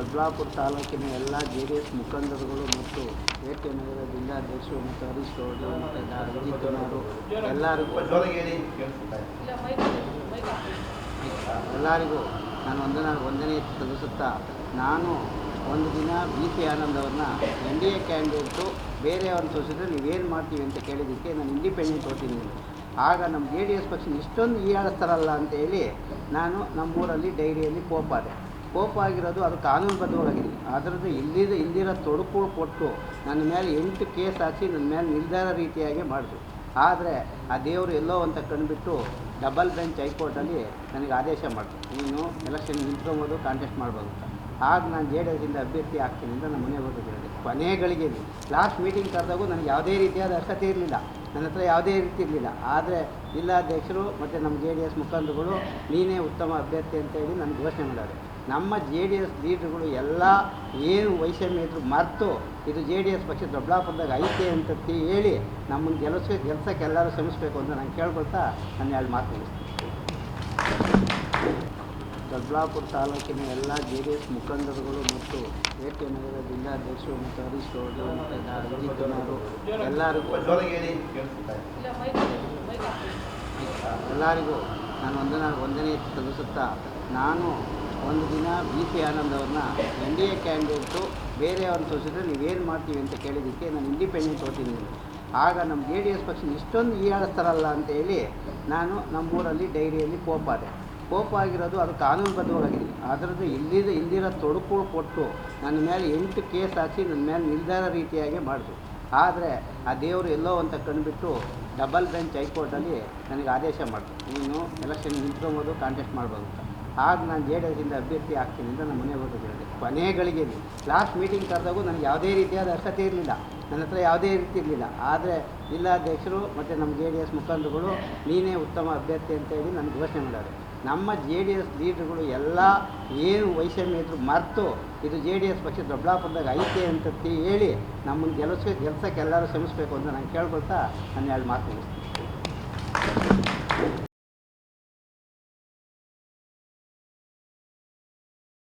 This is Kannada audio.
ದೊಡ್ಡಬಳ್ಳಾಪುರ ತಾಲೂಕಿನ ಎಲ್ಲ ಜೆ ಡಿ ಎಸ್ ಮುಖಂಡರುಗಳು ಮತ್ತು ಎ ಕೆ ನಗರ ಜಿಲ್ಲಾಧ್ಯಕ್ಷರು ಮತ್ತು ಹರೀಶ್ ಗೌಡರು ಮತ್ತು ಅವರು ಎಲ್ಲರಿಗೂ ಎಲ್ಲರಿಗೂ ನಾನು ಒಂದನ ವಂದನೆ ಸಲ್ಲಿಸುತ್ತಾ ನಾನು ಒಂದು ದಿನ ಬಿ ಪಿ ಆನಂದ್ ಅವ್ರನ್ನ ಎನ್ ಡಿ ಎ ಕ್ಯಾಂಡಿಡೇಟು ಬೇರೆಯವ್ರನ್ನ ತೋರಿಸಿದ್ರೆ ನೀವೇನು ಮಾಡ್ತೀವಿ ಅಂತ ಕೇಳಿದ್ದಕ್ಕೆ ನಾನು ಇಂಡಿಪೆಂಡೆಂಟ್ ಓದ್ತೀನಿ ಆಗ ನಮ್ಮ ಜೆ ಡಿ ಎಸ್ ಪಕ್ಷ ಇಷ್ಟೊಂದು ಹೀಯಾಳಿಸ್ತಾರಲ್ಲ ಅಂತ ಹೇಳಿ ನಾನು ನಮ್ಮೂರಲ್ಲಿ ಡೈರಿಯಲ್ಲಿ ಕೋಪಾದೆ ಕೋಪ ಆಗಿರೋದು ಅದು ಕಾನೂನುಬದ್ಧವಾಗಿದೆ ಅದರದ್ದು ಇಲ್ಲಿದ, ಇಲ್ಲಿರೋ ತೊಡಕು ಕೊಟ್ಟು ನನ್ನ ಮೇಲೆ ಎಂಟು ಕೇಸ್ ಹಾಕಿ ನನ್ನ ಮೇಲೆ ನಿರ್ಧಾರ ರೀತಿಯಾಗಿ ಮಾಡಿದ್ರು ಆದರೆ ಆ ದೇವರು ಎಲ್ಲೋ ಅಂತ ಕಂಡುಬಿಟ್ಟು ಡಬಲ್ ಬೆಂಚ್ ಹೈಕೋರ್ಟಲ್ಲಿ ನನಗೆ ಆದೇಶ ಮಾಡಿದ್ರು ನೀನು ಎಲೆಕ್ಷನ್ ನಿಂತ್ಕೊಬೋದು ಕಾಂಟೆಸ್ಟ್ ಮಾಡ್ಬೋದು ಅಂತ. ಆಗ ನಾನು ಜೆ ಡಿ ಎಸ್ಸಿಂದ ಅಭ್ಯರ್ಥಿ ಆಗ್ತೀನಿ ಅಂತ ನಮ್ಮ ಮನೆಗೆ ಹೋಗಿ ಹೇಳಿದೆ. ಕೊನೆಗಳಿಗೆ ಲಾಸ್ಟ್ ಮೀಟಿಂಗ್ ಕರೆದಾಗೂ ನನಗೆ ಯಾವುದೇ ರೀತಿಯಾದ ಅರ್ಹತೆ ಇರಲಿಲ್ಲ. ನನ್ನ ಹತ್ರ ಯಾವುದೇ ರೀತಿ ಇರಲಿಲ್ಲ. ಆದರೆ ಜಿಲ್ಲಾಧ್ಯಕ್ಷರು ಮತ್ತು ನಮ್ಮ ಜೆ ಡಿ ಎಸ್ ಮುಖಂಡರುಗಳು, ನೀನೇ ಉತ್ತಮ ಅಭ್ಯರ್ಥಿ ಅಂತ ಹೇಳಿ ನನಗೆ ಘೋಷಣೆ ಮಾಡಿದ್ದಾರೆ ನಮ್ಮ ಜೆ ಡಿ ಎಸ್ ಲೀಡ್ರುಗಳು ಎಲ್ಲ ಏನು ವೈಷಮ್ಯ ಇದ್ರು ಮರೆತು ಇದು ಜೆ ಡಿ ಎಸ್ ಪಕ್ಷ ದೊಡ್ಡಾಪುರದಾಗ ಐತೆ ಅಂತ ಹೇಳಿ ನಮ್ಮನ್ನು ಗೆಲ್ಲಿಸ ಗೆಲ್ಸಕ್ಕೆ ಎಲ್ಲರೂ ಶ್ರಮಿಸಬೇಕು ಅಂತ ನಾನು ಕೇಳ್ಕೊಳ್ತಾ ನಾನು ಎರಡು ಮಾತು ಮುಗಿಸ್ತೀನಿ. ದೊಡ್ಡಬಳ್ಳಾಪುರ ತಾಲೂಕಿನ ಎಲ್ಲ ಜೆ ಡಿ ಎಸ್ ಮುಖಂಡರುಗಳು ಮತ್ತು ಎ ಕೆ ನಗರ ಜಿಲ್ಲಾಧ್ಯಕ್ಷರು ಮತ್ತು ಹರೀಶ್ ಗೌಡರು ಮತ್ತು ರಂಜಿತ್ನವರು ಎಲ್ಲರಿಗೂ ಎಲ್ಲರಿಗೂ ನಾನು ಒಂದನೇ ವಂದನೆ ಸಲ್ಲಿಸುತ್ತಾ ನಾನು ಒಂದು ದಿನ ಬಿ ಪಿ ಆನಂದ್ ಅವ್ರನ್ನ ಎನ್ ಡಿ ಎ ಕ್ಯಾಂಡಿಡೇಟು ಬೇರೆಯವ್ರನ್ನ ತೋರಿಸಿದ್ರೆ ನೀವೇನು ಮಾಡ್ತೀವಿ ಅಂತ ಕೇಳಿದ್ದಕ್ಕೆ ನಾನು ಇಂಡಿಪೆಂಡೆಂಟ್ ಓದಿದ್ದೀನಿ ಆಗ ನಮ್ಮ ಜೆ ಡಿ ಎಸ್ ಪಕ್ಷ ಇಷ್ಟೊಂದು ಈ ಅಂತ ಅಂತೇಳಿ ನಾನು ನಮ್ಮೂರಲ್ಲಿ ಡೈರಿಯಲ್ಲಿ ಕೋಪ ಕೋಪಾದೆ ಕೋಪ ಆಗಿರೋದು ಅದು ಕಾನೂನುಬದ್ಧವಾಗಿದೆ ಅದರದ್ದು ಇಲ್ಲಿದ ಇಲ್ಲಿರೋ ತೊಡಕು ಕೊಟ್ಟು ನನ್ನ ಮೇಲೆ ಎಂಟು ಕೇಸ್ ಹಾಕಿ ನನ್ನ ಮೇಲೆ ನಿರ್ಧಾರ ರೀತಿಯಾಗಿ ಮಾಡಿದ್ರು ಆದರೆ ಆ ದೇವರು ಎಲ್ಲೋ ಅಂತ ಕಂಡುಬಿಟ್ಟು ಡಬಲ್ ಬೆಂಚ್ ಹೈಕೋರ್ಟಲ್ಲಿ ನನಗೆ ಆದೇಶ ಮಾಡಿದ್ರು ನೀನು ಎಲೆಕ್ಷನ್ ನಿಂತ್ಕೊಬೋದು ಕಾಂಟೆಸ್ಟ್ ಮಾಡ್ಬೋದು ಅಂತ. ಆಗ ನಾನು ಜೆ ಡಿ ಎಸ್ಸಿಂದ ಅಭ್ಯರ್ಥಿ ಆಗ್ತೀನಿ ಅಂತ ನಮ್ಮ ಮನೆ ಹೋಗಿ ಹೇಳಿದೆ ಕೊನೆ ಲಾಸ್ಟ್ ಮೀಟಿಂಗ್ ಕರೆದಾಗೂ ನನಗೆ ಯಾವುದೇ ರೀತಿಯಾದ ಅರ್ಹತೆ ಇರಲಿಲ್ಲ. ನನ್ನ ಹತ್ರ ಯಾವುದೇ ರೀತಿ ಇರಲಿಲ್ಲ. ಆದರೆ ಜಿಲ್ಲಾಧ್ಯಕ್ಷರು ಮತ್ತು ನಮ್ಮ ಜೆ ಡಿ ಎಸ್ ಮುಖಂಡರುಗಳು, ನೀನೇ ಉತ್ತಮ ಅಭ್ಯರ್ಥಿ ಅಂತ ಹೇಳಿ ನನಗೆ ಘೋಷಣೆ ಮಾಡಿದ್ದಾರೆ. ನಮ್ಮ ಜೆ ಡಿ ಎಸ್ ಲೀಡ್ರುಗಳು ಎಲ್ಲ ಏನು ವೈಷಮ್ಯ ಇದ್ರು ಮರೆತು ಇದು ಜೆ ಡಿ ಎಸ್ ಪಕ್ಷ ದೊಡ್ಡಬಳ್ಳಾಪುರದಾಗ ಐತೆ ಅಂತ ಹೇಳಿ ನಮ್ಮನ್ನು ಗೆಲ್ಲಿಸ ಗೆಲ್ಸಕ್ಕೆ ಎಲ್ಲರೂ ಶ್ರಮಿಸಬೇಕು ಅಂತ ನಾನು ಕೇಳ್ಕೊಳ್ತಾ ನನ್ನ ಎರಡು ಮಾತು